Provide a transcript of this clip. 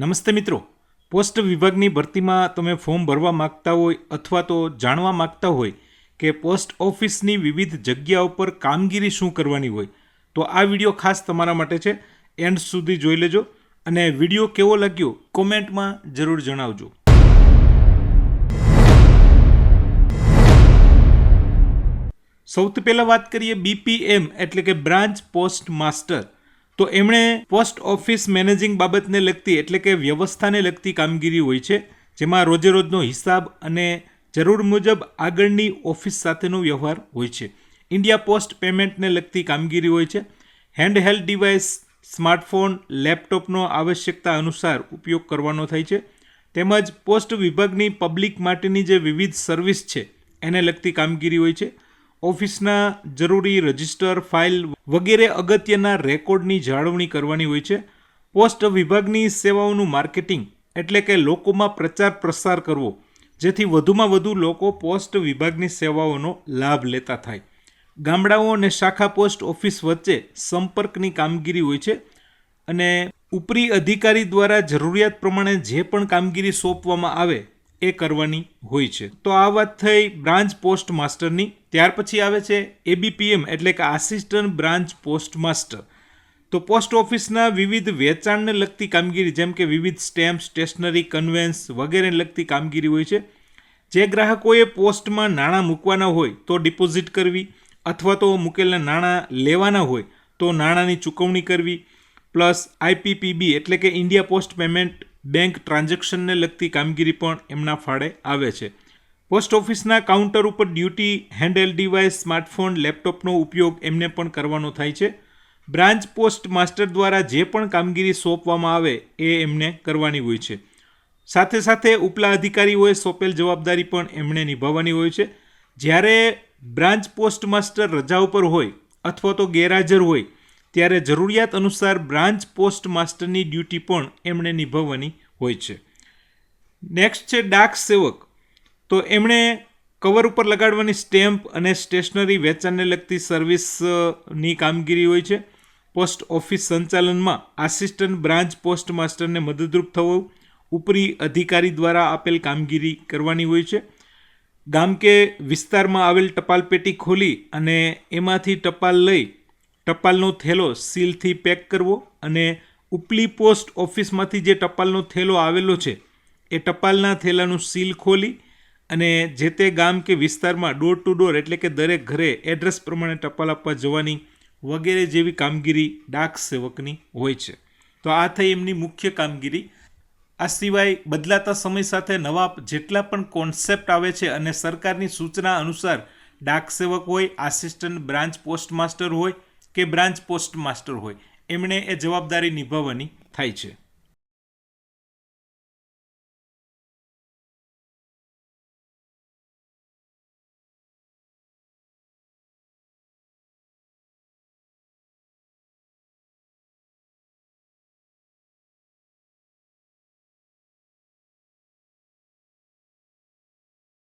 નમસ્તે મિત્રો. પોસ્ટ વિભાગની ભરતીમાં તમે ફોર્મ ભરવા માગતા હોય અથવા તો જાણવા માગતા હોય કે પોસ્ટ ઓફિસની વિવિધ જગ્યાઓ પર કામગીરી શું કરવાની હોય, તો આ વીડિયો ખાસ તમારા માટે છે. એન્ડ સુધી જોઈ લેજો અને વીડિયો કેવો લાગ્યો કોમેન્ટમાં જરૂર જણાવજો. સૌથી પહેલાં વાત કરીએ બીપીએમ એટલે કે બ્રાન્ચ પોસ્ટ માસ્ટર. તો એમણે પોસ્ટ ઓફિસ મેનેજિંગ બાબતને લગતી એટલે કે વ્યવસ્થાને લગતી કામગીરી હોય છે, જેમાં રોજે રોજનો હિસાબ અને જરૂર મુજબ આગળની ઓફિસ સાથેનો વ્યવહાર હોય છે. ઇન્ડિયા પોસ્ટ પેમેન્ટને લગતી કામગીરી હોય છે. હેન્ડ હેલ્ડ ડિવાઇસ, સ્માર્ટફોન, લેપટોપનો આવશ્યકતા અનુસાર ઉપયોગ કરવાનો થાય છે. તેમજ પોસ્ટ વિભાગની પબ્લિક માટેની જે વિવિધ સર્વિસ છે, એને લગતી કામગીરી હોય છે. ઓફિસના જરૂરી રજિસ્ટર, ફાઇલ વગેરે અગત્યના રેકોર્ડની જાળવણી કરવાની હોય છે. પોસ્ટ વિભાગની સેવાઓનું માર્કેટિંગ એટલે કે લોકોમાં પ્રચાર પ્રસાર કરવો, જેથી વધુમાં વધુ લોકો પોસ્ટ વિભાગની સેવાઓનો લાભ લેતા થાય. ગામડાઓ અને શાખા પોસ્ટ ઓફિસ વચ્ચે સંપર્કની કામગીરી હોય છે અને ઉપરી અધિકારી દ્વારા જરૂરિયાત પ્રમાણે જે પણ કામગીરી સોંપવામાં આવે એ કરવાની હોય છે. તો આ વાત થઈ બ્રાન્ચ પોસ્ટ માસ્ટરની ત્યાર પછી આવે છે એબીપીએમ એટલે કે આસિસ્ટન્ટ બ્રાન્ચ પોસ્ટમાસ્ટર તો પોસ્ટ ઓફિસના વિવિધ વેચાણને લગતી કામગીરી, જેમ કે વિવિધ સ્ટેમ્પ સ્ટેશનરી કન્વેન્સ વગેરે લગતી કામગીરી હોય છે. જે ગ્રાહકોએ પોસ્ટમાં નાણાં મૂકવાના હોય તો ડિપોઝિટ કરવી, અથવા તો મૂકેલા નાણાં લેવાના હોય તો નાણાંની ચૂકવણી કરવી, પ્લસ આઈપીપીબી એટલે કે ઇન્ડિયા પોસ્ટ પેમેન્ટ બેંક ટ્રાન્ઝેક્શનને લગતી કામગીરી પણ એમના ફાળે આવે છે. પોસ્ટ ઓફિસના કાઉન્ટર ઉપર ડ્યુટી હેન્ડલ ડિવાઇસ, સ્માર્ટફોન, લેપટોપનો ઉપયોગ એમને પણ કરવાનો થાય છે. બ્રાન્ચ પોસ્ટ માસ્ટર દ્વારા જે પણ કામગીરી સોંપવામાં આવે એ એમને કરવાની હોય છે. સાથે સાથે ઉપલા અધિકારીઓએ સોંપેલ જવાબદારી પણ એમણે નિભાવવાની હોય છે. જ્યારે બ્રાન્ચ પોસ્ટ માસ્ટર રજા ઉપર હોય અથવા તો ગેરહાજર હોય, ત્યારે જરૂરિયાત અનુસાર બ્રાન્ચ પોસ્ટ માસ્ટરની ડ્યુટી પણ એમણે નિભાવવાની હોય છે. નેક્સ્ટ છે ડાક સેવક. તો એમણે કવર ઉપર લગાડવાની સ્ટેમ્પ અને સ્ટેશનરી વેચાણને લગતી સર્વિસની કામગીરી હોય છે. પોસ્ટ ઓફિસ સંચાલનમાં આસિસ્ટન્ટ બ્રાન્ચ પોસ્ટ માસ્ટરને મદદરૂપ થવું, ઉપરી અધિકારી દ્વારા આપેલ કામગીરી કરવાની હોય છે. ગામ કે વિસ્તારમાં આવેલ ટપાલ પેટી ખોલી અને એમાંથી ટપાલ લઈ ટપાલનો થેલો સીલથી પેક કરવો અને ઉપલી પોસ્ટ ઓફિસમાંથી જે ટપાલનો થેલો આવેલો છે, એ ટપાલના થેલાનું સીલ ખોલી અને જે તે ગામ કે વિસ્તારમાં ડોર ટુ ડોર એટલે કે દરેક ઘરે એડ્રેસ પ્રમાણે ટપાલ આપવા જવાની વગેરે જેવી કામગીરી ડાક સેવકની હોય છે. તો આ થઈ એમની મુખ્ય કામગીરી. આ સિવાય બદલાતા સમય સાથે નવા જેટલા પણ કોન્સેપ્ટ આવે છે અને સરકારની સૂચના અનુસાર ડાક સેવક હોય આસિસ્ટન્ટ બ્રાન્ચ પોસ્ટ માસ્ટર હોય કે બ્રાન્ચ પોસ્ટ માસ્ટર હોય, એમણે એ જવાબદારી નિભાવવાની થાય છે.